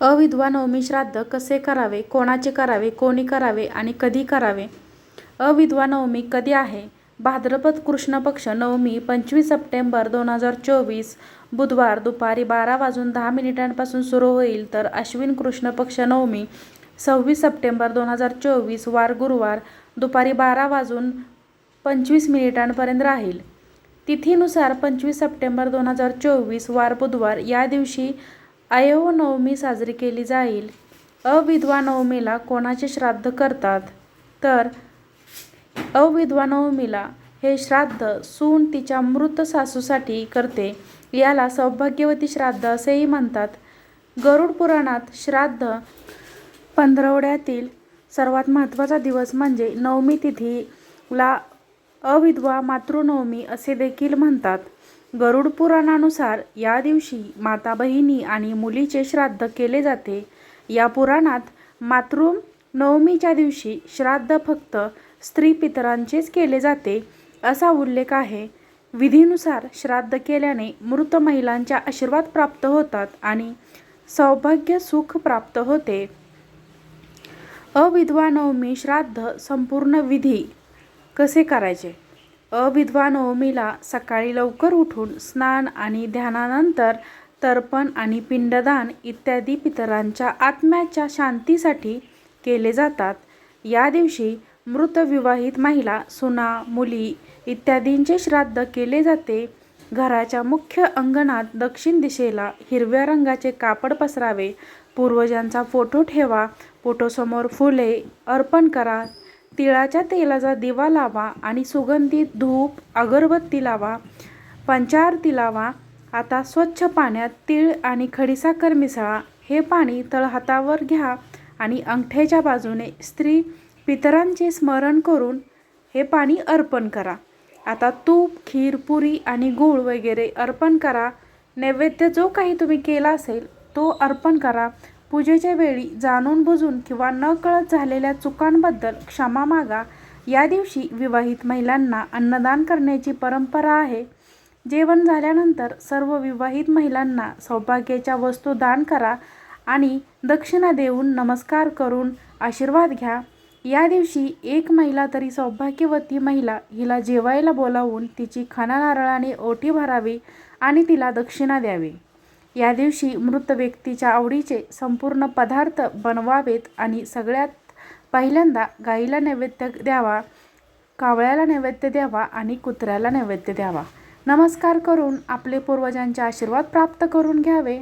अविधवा नवमी श्राद्ध कसे करावे कोणाचे करावे कोणी करावे आणि कधी करावे? अविधवा नवमी कधी आहे? भाद्रपद कृष्ण पक्ष नवमी पंचवीस सप्टेंबर दोन हजार चोवीस बुधवार दुपारी बारा वाजून दहा मिनिटांपासून सुरू होईल तर अश्विन कृष्ण पक्ष नवमी सव्वीस सप्टेंबर दोन हजार चोवीस वार गुरुवार दुपारी बारा वाजून पंचवीस मिनिटांपर्यंत राहील. तिथीनुसार पंचवीस सप्टेंबर दोन हजार चोवीस वार बुधवार या दिवशी अयव नवमी साजरी केली जाईल. अविधवा नवमीला कोणाचे श्राद्ध करतात? तर अविधवा नवमीला हे श्राद्ध सून तिच्या मृत सासूसाठी करते. याला सौभाग्यवती श्राद्ध असेही म्हणतात. गरुड पुराणात श्राद्ध पंधरवड्यातील सर्वात महत्त्वाचा दिवस म्हणजे नवमी तिथीला अविधवा मातृनवमी असे देखील म्हणतात. गरुड पुराणानुसार या दिवशी माता बहिणी आणि मुलीचे श्राद्ध केले जाते. या पुराणात मातृ नवमीच्या दिवशी श्राद्ध फक्त स्त्री पितरांचेच केले जाते असा उल्लेख आहे. विधीनुसार श्राद्ध केल्याने मृत महिलांच्या आशीर्वाद प्राप्त होतात आणि सौभाग्य सुख प्राप्त होते. अविधवा नवमी श्राद्ध संपूर्ण विधी कसे करायचे? अविधवा नवमीला सकाळी लवकर उठून स्नान आणि ध्यानानंतर तर्पण आणि पिंडदान इत्यादी पितरांच्या आत्म्याच्या शांतीसाठी केले जातात. या दिवशी मृत विवाहित महिला सुना मुली इत्यादींचे श्राद्ध केले जाते. घराच्या मुख्य अंगणात दक्षिण दिशेला हिरव्या रंगाचे कापड पसरावे. पूर्वजांचा फोटो ठेवा. फोटोसमोर फुले अर्पण करा. तिळाच्या तेलाचा दिवा लावा आणि सुगंधित धूप अगरबत्ती लावा पंचारती लावा आता स्वच्छ पाण्यात तीळ आणि खडीसाखर मिसळा. हे पाणी तळहातावर घ्या आणि अंगठ्याच्या बाजूने स्त्री पितरांचे स्मरण करून हे पाणी अर्पण करा. आता तूप खीर पुरी आणि गूळ वगैरे अर्पण करा. नैवेद्य जो काही तुम्ही केला असेल तो अर्पण करा. पूजेच्या वेळी जाणून बुजून किंवा न कळत झालेल्या चुकांबद्दल क्षमा मागा. या दिवशी विवाहित महिलांना अन्नदान करण्याची परंपरा आहे. जेवण झाल्यानंतर सर्व विवाहित महिलांना सौभाग्याच्या वस्तू दान करा आणि दक्षिणा देऊन नमस्कार करून आशीर्वाद घ्या. या दिवशी एक महिला तरी सौभाग्यवती महिला हिला जेवायला बोलावून तिची खाना नारळाने ओटी भरावी आणि तिला दक्षिणा द्यावी. या दिवशी मृत व्यक्तीच्या आवडीचे संपूर्ण पदार्थ बनवावेत आणि सगळ्यात पहिल्यांदा गाईला नैवेद्य द्यावा कावळ्याला नैवेद्य द्यावा आणि कुत्र्याला नैवेद्य द्यावा. नमस्कार करून आपले पूर्वजांचे आशीर्वाद प्राप्त करून घ्यावे.